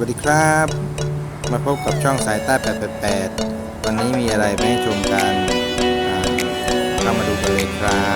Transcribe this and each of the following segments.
วัสดีครับ มาพบกับช่องสายใต้ 888 วันนี้มีอะไรมาให้ชมกันเข้ามาดูกันเลยครับ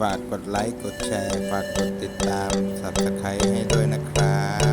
ฝากกดไลค์ กดแชร์ ฝากกดติดตาม Subscribe ให้ด้วยนะครับ